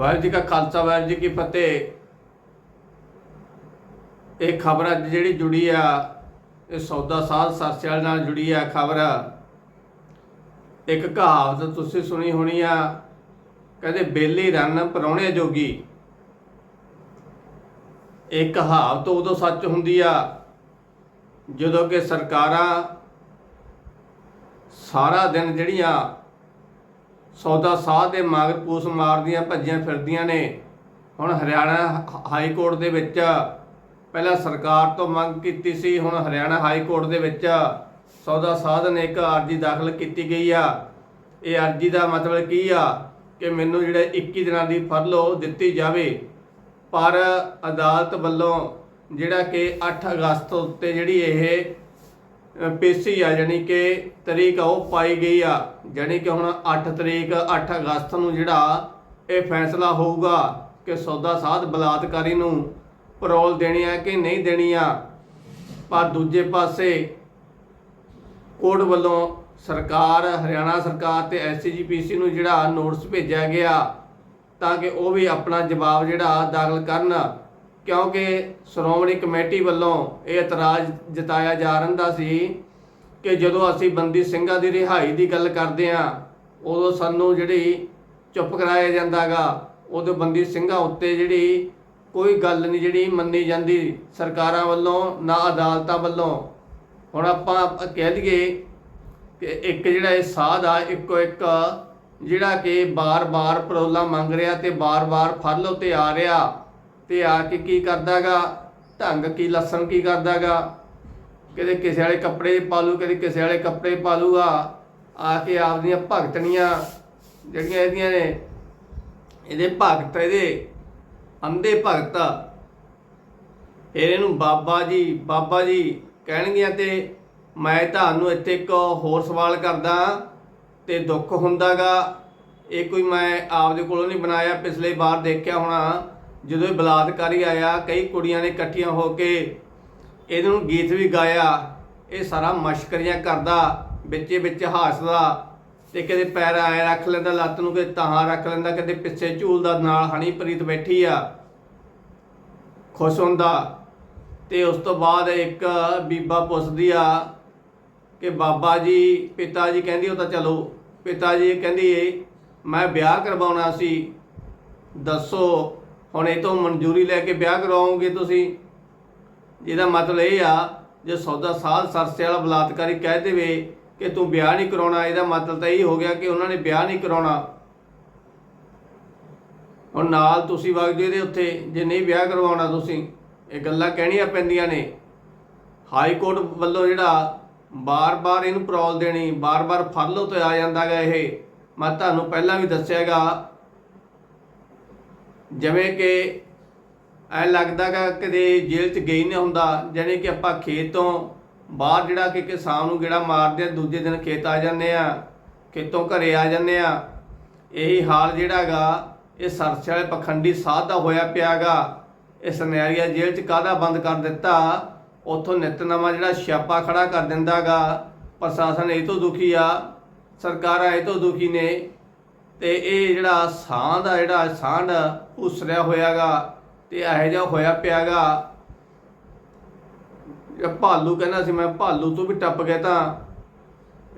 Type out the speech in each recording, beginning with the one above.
ਵਾਹਿਗੁਰੂ ਜੀ ਕਾ ਖਾਲਸਾ, ਵਾਹਿਗੁਰੂ ਜੀ ਕੀ ਫਤਿਹ। ਇਹ ਖਬਰ ਅੱਜ ਜਿਹੜੀ ਜੁੜੀ ਆ, ਇਹ ਸੌਦਾ ਸਾਧ ਸਰਸਿਆਲ ਨਾਲ ਜੁੜੀ ਆ ਖਬਰ। ਇੱਕ ਕਹਾਵਤ ਤੁਸੀਂ ਸੁਣੀ ਹੋਣੀ ਆ, ਕਹਿੰਦੇ ਬੇਲੀ ਰਨ ਪਰੌਣੇ ਜੋਗੀ। ਇਹ ਕਹਾਵਤ ਉਦੋਂ ਸੱਚ ਹੁੰਦੀ ਆ, ਜਦੋਂ ਕਿ ਸਰਕਾਰਾਂ ਸਾਰਾ ਦਿਨ ਜਿਹੜੀਆਂ ਸੌਦਾ ਸਾਧ ਦੇ ਮਗਰ ਪੂਸ ਮਾਰਦੀਆਂ, ਭੱਜੀਆਂ ਫਿਰਦੀਆਂ ਨੇ। ਹੁਣ ਹਰਿਆਣਾ ਹਾਈ ਕੋਰਟ ਦੇ ਵਿੱਚ ਪਹਿਲਾਂ ਸਰਕਾਰ ਤੋਂ ਮੰਗ ਕੀਤੀ ਸੀ, ਹੁਣ ਹਰਿਆਣਾ ਹਾਈ ਕੋਰਟ ਦੇ ਵਿੱਚ ਸੌਦਾ ਸਾਧ ਨੇ ਇੱਕ ਅਰਜੀ ਦਾਖਲ ਕੀਤੀ ਗਈ ਆ। ਇਹ ਅਰਜੀ ਦਾ ਮਤਲਬ ਕੀ ਆ? ਕਿ ਮੈਨੂੰ ਜਿਹੜਾ 21 ਦਿਨਾਂ ਦੀ ਫਰਲੋ ਦਿੱਤੀ ਜਾਵੇ। ਪਰ ਅਦਾਲਤ ਵੱਲੋਂ ਜਿਹੜਾ ਕਿ 8 ਅਗਸਤ ਉੱਤੇ ਜਿਹੜੀ ਇਹ ਪੇਸ਼ੀ ਆ ਜਾਨੀ ਕਿ ਤਰੀਕ ਆ, ਉਹ ਪਾਈ ਗਈ ਆ। ਜਾਨੀ ਕਿ ਹੁਣ 8 ਤਰੀਕ 8 ਅਗਸਤ ਨੂੰ ਜਿਹੜਾ ਇਹ ਫੈਸਲਾ ਹੋਊਗਾ ਕਿ ਸੌਦਾ ਸਾਧ ਬਲਾਤਕਾਰੀ ਨੂੰ ਪਰੋਲ ਦੇਣੀ ਆ ਕਿ ਨਹੀਂ ਦੇਣੀ ਆ, ਪਰ ਦੂਜੇ ਪਾਸੇ ਕੋਰਟ ਵੱਲੋਂ ਸਰਕਾਰ, ਹਰਿਆਣਾ ਸਰਕਾਰ ਤੇ ਐਸਜੀਪੀਸੀ ਨੂੰ ਜਿਹੜਾ ਨੋਟਿਸ ਭੇਜਿਆ ਗਿਆ ਤਾਂ ਕਿ ਉਹ ਵੀ ਆਪਣਾ ਜਵਾਬ ਜਿਹੜਾ ਦਾਖਲ ਕਰਨ। ਕਿਉਂਕਿ ਸ਼੍ਰੋਮਣੀ ਕਮੇਟੀ ਵੱਲੋਂ ਇਹ ਇਤਰਾਜ਼ ਜਤਾਇਆ ਜਾ ਰਹਿੰਦਾ ਸੀ ਕਿ ਜਦੋਂ ਅਸੀਂ ਬੰਦੀ ਸਿੰਘਾਂ ਦੀ ਰਿਹਾਈ ਦੀ ਗੱਲ ਕਰਦੇ ਹਾਂ, ਉਦੋਂ ਸਾਨੂੰ ਜਿਹੜੀ ਚੁੱਪ ਕਰਾਇਆ ਜਾਂਦਾਗਾ, ਉਦੋਂ ਬੰਦੀ ਸਿੰਘਾਂ ਉੱਤੇ ਜਿਹੜੀ ਕੋਈ ਗੱਲ ਨਹੀਂ ਜਿਹੜੀ ਮੰਨੀ ਜਾਂਦੀ ਸਰਕਾਰਾਂ ਵੱਲੋਂ, ਨਾ ਅਦਾਲਤਾਂ ਵੱਲੋਂ। ਹੁਣ ਆਪਾਂ ਕਹਿ ਲਈਏ ਕਿ ਇੱਕ ਜਿਹੜਾ ਇਹ ਸਾਧ ਆ, ਇੱਕੋ ਇੱਕ ਜਿਹੜਾ ਕਿ ਬਾਰ-ਬਾਰ ਪਰੋਲਾ ਮੰਗ ਰਿਹਾ ਤੇ ਬਾਰ-ਬਾਰ ਫਰਲ ਤੇ ਆ ਰਿਹਾ। ਤੇ ਆ ਕੇ ਕੀ ਕਰਦਾਗਾ? ਢੰਗ ਕੀ, ਲਸਣ ਕੀ ਕਰਦਾਗਾ? ਕਦੇ ਕਿਸੇ ਵਾਲੇ ਕੱਪੜੇ ਪਾਲੂ, ਕਦੇ ਕਿਸੇ ਵਾਲੇ ਕੱਪੜੇ ਪਾਲੂਗਾ। ਆ ਕੇ ਆਪਦੀਆਂ ਭਗਤਣੀਆਂ ਜਿਹੜੀਆਂ ਇਹਦੀਆਂ ਨੇ, ਇਹਦੇ ਭਗਤ, ਇਹਦੇ ਅੰਧੇ ਭਗਤ ਫਿਰ ਇਹਨੂੰ ਬਾਬਾ ਜੀ ਬਾਬਾ ਜੀ ਕਹਿਣਗੀਆਂ ਤੇ ਮੈਂ ਤੁਹਾਨੂੰ ਇੱਥੇ ਇੱਕ ਹੋਰ ਸਵਾਲ ਕਰਦਾ ਤੇ ਦੁੱਖ ਹੁੰਦਾਗਾ। ਇਹ ਕੋਈ ਮੈਂ ਆਪਦੇ ਕੋਲੋਂ ਨਹੀਂ ਬਣਾਇਆ, ਪਿਛਲੇ ਵਾਰ ਦੇਖਿਆ ਹੋਣਾ। ਜਦੋਂ ਇਹ ਬਲਾਤਕਾਰੀ ਆਇਆ, ਕਈ ਕੁੜੀਆਂ ਨੇ ਇਕੱਠੀਆਂ ਹੋ ਕੇ ਇਹਨੂੰ ਗੀਤ ਵੀ ਗਾਇਆ। ਇਹ ਸਾਰਾ ਮਸ਼ਕਰੀਆਂ ਕਰਦਾ, ਵਿੱਚੇ ਵਿੱਚ ਹਾਸ਼ਦਾ ਤੇ ਕਦੇ ਪੈਰ ਐ ਰੱਖ ਲੈਂਦਾ, ਲੱਤ ਨੂੰ ਕਦੇ ਤਾਹਾਂ ਰੱਖ ਲੈਂਦਾ ਕਦੇ ਪਿੱਛੇ ਝੂਲਦਾ ਨਾਲ ਹਣੀਪ੍ਰੀਤ ਬੈਠੀ ਆ। ਖੁਸ਼ ਹੁੰਦਾ ਤੇ ਉਸ ਤੋਂ ਬਾਅਦ ਇੱਕ ਬੀਬਾ ਪੁੱਛਦੀ ਆ ਕਿ ਬਾਬਾ ਜੀ, ਪਿਤਾ ਜੀ ਕਹਿੰਦੀ, ਉਹ ਤਾਂ ਚਲੋ, ਪਿਤਾ ਜੀ ਕਹਿੰਦੀ, ਮੈਂ ਵਿਆਹ ਕਰਵਾਉਣਾ ਸੀ, ਦੱਸੋ ਹੁਣ ਇਹ ਤੋਂ ਮਨਜ਼ੂਰੀ ਲੈ ਕੇ ਵਿਆਹ ਕਰਵਾਓਗੇ ਤੁਸੀਂ। ਇਹਦਾ ਮਤਲਬ ਇਹ ਆ, ਜੇ ਸੌਦਾ ਸਾਧ ਸਰਸੇ ਵਾਲਾ ਬਲਾਤਕਾਰੀ ਕਹਿ ਦੇਵੇ ਕਿ ਤੂੰ ਵਿਆਹ ਨਹੀਂ ਕਰਾਉਣਾ, ਇਹਦਾ ਮਤਲਬ ਤਾਂ ਇਹ ਹੋ ਗਿਆ ਕਿ ਉਹਨਾਂ ਨੇ ਵਿਆਹ ਨਹੀਂ ਕਰਾਉਣਾ। ਹੁਣ ਨਾਲ ਤੁਸੀਂ ਵਗ ਜਾਓ ਇਹਦੇ ਉੱਥੇ ਜੇ ਨਹੀਂ ਵਿਆਹ ਕਰਵਾਉਣਾ ਤੁਸੀਂ, ਇਹ ਗੱਲਾਂ ਕਹਿਣੀਆਂ ਪੈਂਦੀਆਂ ਨੇ। ਹਾਈ ਕੋਰਟ ਵੱਲੋਂ ਜਿਹੜਾ ਬਾਰ-ਬਾਰ ਇਹਨੂੰ ਪਰੋਲ ਦੇਣੀ, ਬਾਰ-ਬਾਰ ਫਰਲੋ ਤੇ ਆ ਜਾਂਦਾਗਾ ਇਹ। ਮੈਂ ਤੁਹਾਨੂੰ ਪਹਿਲਾਂ ਵੀ ਦੱਸਿਆਗਾ ਜਿਵੇਂ ਕਿ ਐ ਲੱਗਦਾਗਾ ਕਦੇ ਜੇਲ੍ਹ 'ਚ ਗਈ ਨਹੀਂ ਹੁੰਦਾ, ਜਾਣੀ ਕਿ ਆਪਾਂ ਖੇਤ ਤੋਂ ਬਾਹਰ ਜਿਹੜਾ ਕਿ ਕਿ ਸ਼ਾਮ ਨੂੰ ਗੇੜਾ ਮਾਰਦੇ ਆ, ਦੂਜੇ ਦਿਨ ਖੇਤ ਆ ਜਾਂਦੇ ਆ, ਖੇਤੋਂ ਘਰੇ ਆ ਜਾਂਦੇ ਆ। ਇਹੀ ਹਾਲ ਜਿਹੜਾਗਾ ਇਹ ਸਰਸੇ ਵਾਲੇ ਪਖੰਡੀ ਸਾਧ ਦਾ ਹੋਇਆ ਪਿਆਗਾ ਇਹ ਸਨੈਰੀਆ ਜੇਲ੍ਹ 'ਚ ਕਾਹਦਾ ਬੰਦ ਕਰ ਦਿੱਤਾ? ਉਥੋਂ ਨਿਤਨਮਾ ਜਿਹੜਾ ਛਾਪਾ ਖੜਾ ਕਰ ਦਿੰਦਾਗਾ ਪ੍ਰਸ਼ਾਸਨ ਇਹ ਤੋਂ ਦੁਖੀ ਆ, ਸਰਕਾਰਾਂ ਇਹ ਤੋਂ ਦੁਖੀ ਨੇ। ਤੇ ਇਹ ਜਿਹੜਾ ਸਾਂਢ ਆ, ਜਿਹੜਾ ਸਾਂਢ ਉਸਰਿਆ ਹੋਇਆਗਾ ਤੇ ਇਹੋ ਜਿਹਾ ਹੋਇਆ ਪਿਆਗਾ। ਇਹ ਭਾਲੂ ਕਹਿੰਦਾ ਸੀ, ਮੈਂ ਭਾਲੂ ਤੋਂ ਵੀ ਟੱਪ ਗਿਆ ਤਾਂ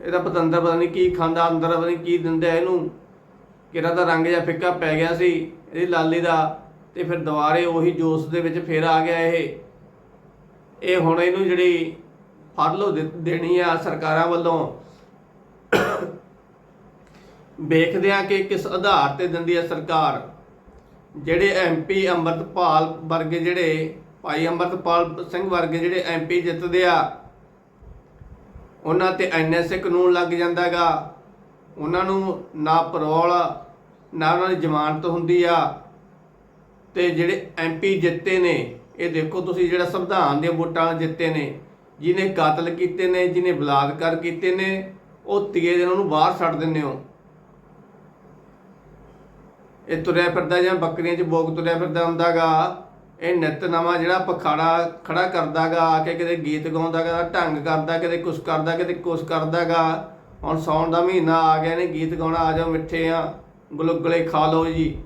ਇਹਦਾ ਪਤੰਦਰ ਪਤਾ ਨਹੀਂ ਕੀ ਖਾਂਦਾ, ਅੰਦਰ ਪਤਾ ਨਹੀਂ ਕੀ ਦਿੰਦਾ ਇਹਨੂੰ। ਕਿਹੜਾ ਦਾ ਰੰਗ ਜਿਹਾ ਫਿੱਕਾ ਪੈ ਗਿਆ ਸੀ, ਇਹਦੀ ਲਾਲੀ ਦਾ। ਤੇ ਫਿਰ ਦੁਬਾਰੇ ਉਹੀ ਜੋਸ਼ ਦੇ ਵਿੱਚ ਫੇਰ ਆ ਗਿਆ ਇਹ। ਇਹ ਹੁਣ ਇਹਨੂੰ ਜਿਹੜੀ ਫਰਲੋ ਦੇਣੀ ਆ ਸਰਕਾਰਾਂ ਵੱਲੋਂ। ਵੇਖਦੇ ਹਾਂ ਕਿ ਕਿਸ ਆਧਾਰ ਤੇ ਦਿੰਦੀ ਹੈ ਸਰਕਾਰ। ਜਿਹੜੇ ਐਮਪੀ ਅੰਮ੍ਰਿਤਪਾਲ ਵਰਗੇ ਜਿਹੜੇ ਭਾਈ ਅੰਮ੍ਰਿਤਪਾਲ ਸਿੰਘ ਵਰਗੇ ਜਿਹੜੇ ਐਮਪੀ ਜਿੱਤਦੇ ਆ, ਉਹਨਾਂ ਤੇ ਐਨਐਸਏ ਕਾਨੂੰਨ ਲੱਗ ਜਾਂਦਾਗਾ ਉਹਨਾਂ ਨੂੰ ਨਾ ਪਰੋਲ, ਨਾ ਉਹਨਾਂ ਦੀ ਜ਼ਮਾਨਤ ਹੁੰਦੀ ਆ। ਤੇ ਜਿਹੜੇ ਐਮਪੀ ਜਿੱਤੇ ਨੇ, ਇਹ ਦੇਖੋ ਤੁਸੀਂ ਜਿਹੜਾ ਸੰਵਿਧਾਨ ਦੇ ਵੋਟਾਂ ਨਾਲ ਜਿੱਤੇ ਨੇ, ਜਿਹਨੇ ਕਤਲ ਕੀਤੇ ਨੇ, ਜਿਹਨੇ ਬਲਾਤਕਾਰ ਕੀਤੇ ਨੇ, ਉਹ ਤੀਏ ਦਿਨ ਉਹਨੂੰ ਬਾਹਰ ਛੱਡ ਦਿੰਦੇ ਹੋ। ਇਹ ਤੁਰਿਆ ਫਿਰਦਾ ਜਾਂ ਬੱਕਰੀਆਂ 'ਚ ਬੋਕ ਤੁਰਿਆ ਫਿਰਦਾ ਹੁੰਦਾਗਾ, ਇਹ ਨਿਤ ਨਵਾਂ ਜਿਹੜਾ ਪਖਾੜਾ ਖੜਾ ਕਰਦਾਗਾ, ਆ ਕੇ ਕਿਤੇ ਗੀਤ ਗਾਉਂਦਾਗਾ, ਢੰਗ ਕਰਦਾ, ਕਿਤੇ ਕੁਛ ਕਰਦਾ, ਕਿਤੇ ਕੁਛ ਕਰਦਾਗਾ। ਹੁਣ ਸੌਣ ਦਾ ਮਹੀਨਾ ਆ ਗਿਆ ਨੇ, ਗੀਤ ਗਾਉਣਾ ਆ ਜਾਓ, ਮਿੱਠੇ ਆ, ਗੁਲਗੁਲੇ ਖਾ ਲਓ ਜੀ।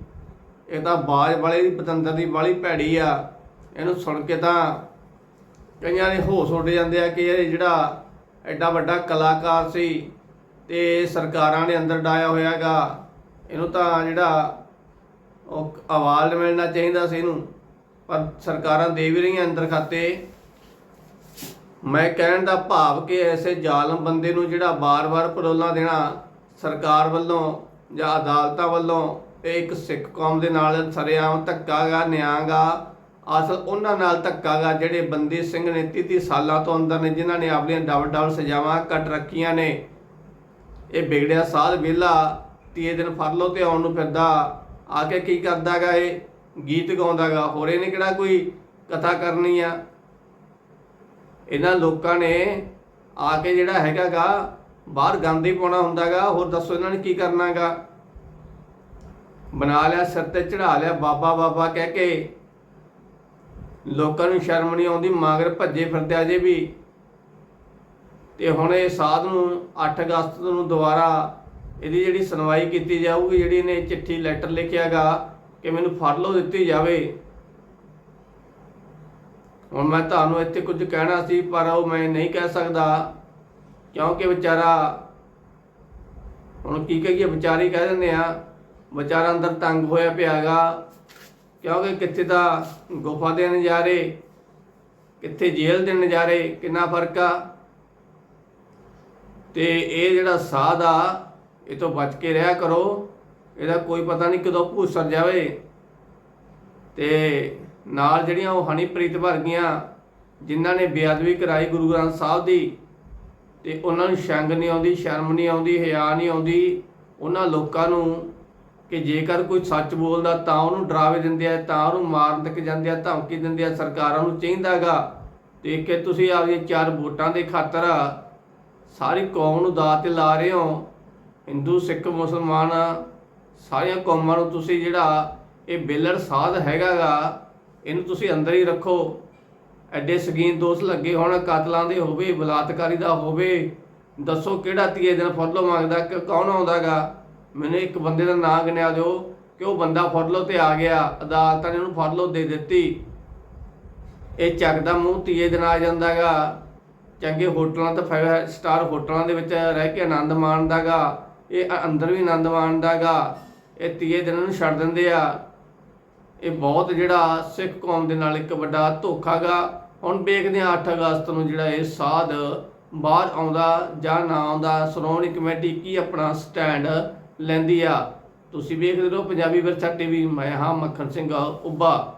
ਇਹ ਤਾਂ ਬਾਜ ਵਾਲੇ ਦੀ ਪਤੰਦਰ ਦੀ ਵਾਲੀ ਭੈੜੀ ਆ। ਇਹਨੂੰ ਸੁਣ ਕੇ ਤਾਂ ਕਈਆਂ ਦੇ ਹੋਸ਼ ਉੱਡ ਜਾਂਦੇ ਆ ਕਿ ਇਹ ਜਿਹੜਾ ਐਡਾ ਵੱਡਾ ਕਲਾਕਾਰ ਸੀ ਤੇ ਸਰਕਾਰਾਂ ਨੇ ਅੰਦਰ ਡਾਇਆ ਹੋਇਆਗਾ। ਇਹਨੂੰ ਤਾਂ ਜਿਹੜਾ ਉਹ ਅਵਾਰਡ ਮਿਲਣਾ ਚਾਹੀਦਾ ਸੀ ਇਹਨੂੰ, ਪਰ ਸਰਕਾਰਾਂ ਦੇ ਵੀ ਰਹੀਆਂ ਅੰਦਰ ਖਾਤੇ। ਮੈਂ ਕਹਿਣ ਦਾ ਭਾਵ ਕਿ ਐਸੇ ਜ਼ਾਲਮ ਬੰਦੇ ਨੂੰ ਜਿਹੜਾ ਬਾਰ-ਬਾਰ ਪਰੋਲਾਂ ਦੇਣਾ ਸਰਕਾਰ ਵੱਲੋਂ ਜਾਂ ਅਦਾਲਤਾਂ ਵੱਲੋਂ, ਇਹ ਇੱਕ ਸਿੱਖ ਕੌਮ ਦੇ ਨਾਲ ਸਰੇਆਮ ਧੱਕਾਗਾ ਨਿਆਂਗਾ ਅਸਲ ਉਹਨਾਂ ਨਾਲ ਧੱਕਾਗਾ ਜਿਹੜੇ ਬੰਦੀ ਸਿੰਘ ਨੇ 30 ਸਾਲਾਂ ਤੋਂ ਅੰਦਰ ਨੇ, ਜਿਨ੍ਹਾਂ ਨੇ ਆਪਣੀਆਂ ਡਬਲ ਡਬਲ ਸਜ਼ਾਵਾਂ ਕੱਟ ਰੱਖੀਆਂ ਨੇ। ਇਹ ਵਿਗੜਿਆ ਸਾਧ ਵਿਹਲਾ, ਤੀਏ ਦਿਨ ਫੜ ਲਓ ਤੇ ਆਉਣ ਨੂੰ ਫਿਰਦਾ। ਆ ਕੇ ਕੀ ਕਰਦਾਗਾ ਇਹ? ਗੀਤ ਗਾਉਂਦਾਗਾ। ਹੋਰ ਇਹਨੇ ਕਿਹੜਾ ਕੋਈ ਕਥਾ ਕਰਨੀ ਆ? ਇਹਨਾਂ ਲੋਕਾਂ ਨੇ ਆ ਕੇ ਜਿਹੜਾ ਹੈਗਾਗਾ, ਬਾਹਰ ਗੰਦ ਹੀ ਪਾਉਣਾ ਹੁੰਦਾਗਾ, ਹੋਰ ਦੱਸੋ ਇਹਨਾਂ ਨੇ ਕੀ ਕਰਨਾਗਾ? ਬਣਾ ਲਿਆ, ਸਿਰ ਤੇ ਚੜਾ ਲਿਆ, ਬਾਬਾ ਬਾਬਾ ਕਹਿ ਕੇ ਲੋਕਾਂ ਨੂੰ ਸ਼ਰਮ ਨਹੀਂ ਆਉਂਦੀ, ਮਾਗਰ ਭੱਜੇ ਫਿਰਦੇ ਅਜੇ ਵੀ। ਤੇ ਹੁਣ ਇਹ ਸਾਧ ਨੂੰ 8 ਅਗਸਤ ਨੂੰ ਦੁਬਾਰਾ ਇਹਦੀ ਜਿਹੜੀ ਸੁਣਵਾਈ ਕੀਤੀ ਜਾਊਗੀ, ਜਿਹੜੀ ਇਹਨੇ ਚਿੱਠੀ ਲੈਟਰ ਲਿਖਿਆਗਾ ਕਿ ਮੈਨੂੰ ਫੜ ਲਓ, ਦਿੱਤੀ ਜਾਵੇ। ਹੁਣ ਮੈਂ ਤੁਹਾਨੂੰ ਇੱਥੇ ਕੁਝ ਕਹਿਣਾ ਸੀ, ਪਰ ਉਹ ਮੈਂ ਨਹੀਂ ਕਹਿ ਸਕਦਾ, ਕਿਉਂਕਿ ਵਿਚਾਰਾ, ਹੁਣ ਕੀ ਕਹੀਏ, ਵਿਚਾਰੀ ਕਹਿ ਦਿੰਦੇ ਆ, ਵਿਚਾਰਾ ਅੰਦਰ ਤੰਗ ਹੋਇਆ ਪਿਆਗਾ ਕਿਉਂਕਿ ਕਿੱਥੇ ਤਾਂ ਗੁਫਾ ਦੇ ਨਜ਼ਾਰੇ ਕਿੱਥੇ ਜੇਲ੍ਹ ਦੇ ਨਜ਼ਾਰੇ ਕਿੰਨਾ ਫ਼ਰਕ ਆ। ਤੇ ਇਹ ਜਿਹੜਾ ਸਾਧ ਆ ਇਹ ਤੋਂ ਬਚ ਕੇ ਰਿਹਾ ਕਰੋ। ਇਹਦਾ ਕੋਈ ਪਤਾ ਨਹੀਂ ਕਦੋਂ ਭੂਸਰ ਜਾਵੇ। ਤੇ ਨਾਲ ਜਿਹੜੀਆਂ ਉਹ ਹਨੀਪ੍ਰੀਤ ਵਰਗੀਆਂ, ਜਿਨ੍ਹਾਂ ਨੇ ਬੇਅਦਬੀ ਕਰਾਈ ਗੁਰੂ ਗ੍ਰੰਥ ਸਾਹਿਬ ਦੀ, ਤੇ ਉਹਨਾਂ ਨੂੰ ਸ਼ੰਗ ਨਹੀਂ ਆਉਂਦੀ, ਸ਼ਰਮ ਨਹੀਂ ਆਉਂਦੀ, ਹਿਆ ਨਹੀਂ ਆਉਂਦੀ, ਉਹਨਾਂ ਲੋਕਾਂ ਨੂੰ ਕਿ ਜੇਕਰ ਕੋਈ ਸੱਚ ਬੋਲਦਾ ਤਾਂ ਉਹਨੂੰ ਡਰਾਵੇ ਦਿੰਦੇ ਆ, ਤਾਂ ਉਹਨੂੰ ਮਾਰਨ ਤੱਕ ਜਾਂਦੇ ਆ, ਧਮਕੀ ਦਿੰਦੇ ਆ, ਸਰਕਾਰਾਂ ਨੂੰ ਚਾਹੀਦਾਗਾ ਤੇ ਕਿ ਤੁਸੀਂ ਆਪਦੀਆਂ ਚਾਰ ਵੋਟਾਂ ਦੇ ਖਾਤਰ ਸਾਰੀ ਕੌਮ ਨੂੰ ਦਾਅ ਤੇ ਲਾ ਰਹੇ ਹੋ। ਹਿੰਦੂ, ਸਿੱਖ, ਮੁਸਲਮਾਨ ਸਾਰੀਆਂ ਕੌਮਾਂ ਨੂੰ ਤੁਸੀਂ ਜਿਹੜਾ ਇਹ ਬੇਲੜ ਸਾਧ ਹੈਗਾਗਾ, ਇਹਨੂੰ ਤੁਸੀਂ ਅੰਦਰ ਹੀ ਰੱਖੋ। ਐਡੇ ਸਗੀਨ ਦੋਸ਼ ਲੱਗੇ ਹੋਣ, ਕਾਤਲਾਂ ਦੇ ਹੋਵੇ, ਬਲਾਤਕਾਰੀ ਦਾ ਹੋਵੇ, ਦੱਸੋ ਕਿਹੜਾ ਤੀਏ ਦਿਨ ਫੋਲੋ ਮੰਗਦਾ, ਕਿ, ਕੌਣ ਆਉਂਦਾਗਾ? ਮੈਨੂੰ ਇੱਕ ਬੰਦੇ ਦਾ ਨਾਂ ਗਿਣਿਆ ਦਿਓ ਕਿ ਉਹ ਬੰਦਾ ਫੋਲੋ ਤੇ ਆ ਗਿਆ, ਅਦਾਲਤਾਂ ਨੇ ਉਹਨੂੰ ਫੋਲੋ ਦੇ ਦਿੱਤੀ। ਇਹ ਚੱਕਦਾ ਮੂੰਹ ਤੀਏ ਦਿਨ ਆ ਜਾਂਦਾਗਾ। ਚੰਗੇ ਹੋਟਲਾਂ ਤੇ 5 ਸਟਾਰ ਹੋਟਲਾਂ ਦੇ ਵਿੱਚ ਰਹਿ ਕੇ ਆਨੰਦ ਮਾਣਦਾਗਾ। ਇਹ ਅੰਦਰ ਵੀ ਆਨੰਦ ਮਾਣਦਾਗਾ ਇਹ ਤੀਏ ਦਿਨ ਨੂੰ ਛੱਡ ਦਿੰਦੇ ਆ। ਇਹ ਬਹੁਤ ਜਿਹੜਾ ਸਿੱਖ ਕੌਮ ਦੇ ਨਾਲ ਇੱਕ ਵੱਡਾ ਧੋਖਾਗਾ ਹੁਣ ਵੇਖਦੇ ਆ 8 ਅਗਸਤ ਨੂੰ ਜਿਹੜਾ ਇਹ ਸਾਧ ਬਾਹਰ ਆਉਂਦਾ ਜਾਂ ਨਾ ਆਉਂਦਾ, ਸ਼੍ਰੋਮਣੀ ਕਮੇਟੀ ਕੀ ਆਪਣਾ ਸਟੈਂਡ ਲੈਂਦੀ ਆ। ਤੁਸੀਂ ਵੇਖਦੇ ਰਹੋ, ਪੰਜਾਬੀ ਵਿਰਸਾ ਟੀਵੀ, ਮੈਂ ਹਾਂ ਮੱਖਣ ਸਿੰਘ ਉੱਭਾ।